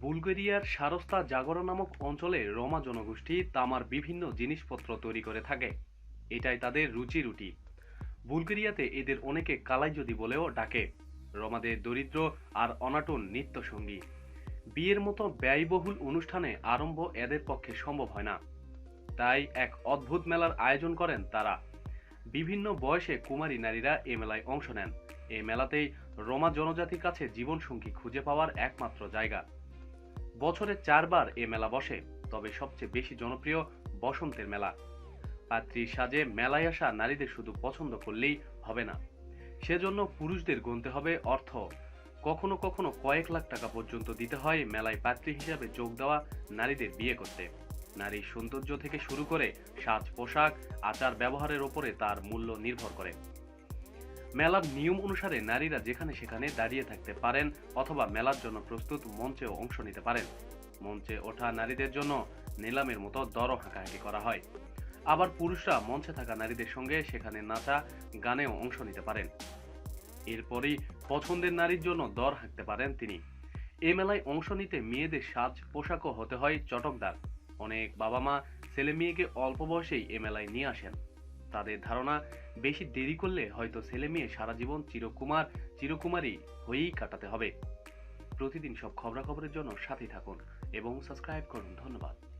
বুলগেরিয়ার সারস্তা জাগরা নামক অঞ্চলে রোমা জনগোষ্ঠী তামার বিভিন্ন জিনিসপত্র তৈরি করে থাকে। এটাই তাদের রুচি রুটি। বুলগেরিয়াতে এদের অনেকে কালাই যদি বলেও ডাকে। রোমাদের দরিদ্র আর অনাটন নিত্য সঙ্গী বিয়ের মতো ব্যয়বহুল অনুষ্ঠানে আরম্ভ এদের পক্ষে সম্ভব হয় না। তাই এক অদ্ভুত মেলার আয়োজন করেন তারা। বিভিন্ন বয়সে কুমারী নারীরা এ মেলায় অংশ নেন। এই মেলাতেই রোমা জনজাতির কাছে জীবনসঙ্গী খুঁজে পাওয়ার একমাত্র জায়গা। বছরে চারবার এ মেলা বসে, তবে সবচেয়ে বেশি জনপ্রিয় বসন্তের মেলা। পাত্রী সাজে মেলায় আসা নারীদের শুধু পছন্দ করলেই হবে না। সেজন্য পুরুষদের গুনতে হবে অর্থ। কখনো কখনো কয়েক লাখ টাকা পর্যন্ত দিতে হয় মেলায় পাত্রী হিসাবে যোগ দেওয়া নারীদের বিয়ে করতে। নারীর সৌন্দর্য থেকে শুরু করে সাজ পোশাক, আচার ব্যবহারের ওপরে তার মূল্য নির্ভর করে। মেলার নিয়ম অনুসারে নারীরা যেখানে সেখানে দাঁড়িয়ে থাকতে পারেন অথবা মেলার জন্য প্রস্তুত মঞ্চেও অংশ নিতে পারেন। মঞ্চে ওঠা নারীদের জন্য নিলামের মতো দর হাঁকাহাঁকি করা হয়। আবার পুরুষরা মঞ্চে থাকা নারীদের সঙ্গে সেখানে নাচা, গানেও অংশ নিতে পারেন। এরপরই পছন্দের নারীর জন্য দর হাঁকতে পারেন তিনি। এ মেলায় অংশ নিতে মেয়েদের সাজ, পোশাকও হতে হয় চটকদার। অনেক বাবা মা ছেলে মেয়েকে অল্প বয়সেই এ মেলায় নিয়ে আসেন। তাদের ধারণা, বেশি দেরি করলে হয়তো ছেলে মেয়ে সারা জীবন চিরকুমার, চিরকুমারী হয়েই কাটাতে হবে। প্রতিদিন সব খবরাখবরের জন্য সাথে থাকুন এবং সাবস্ক্রাইব করুন। ধন্যবাদ।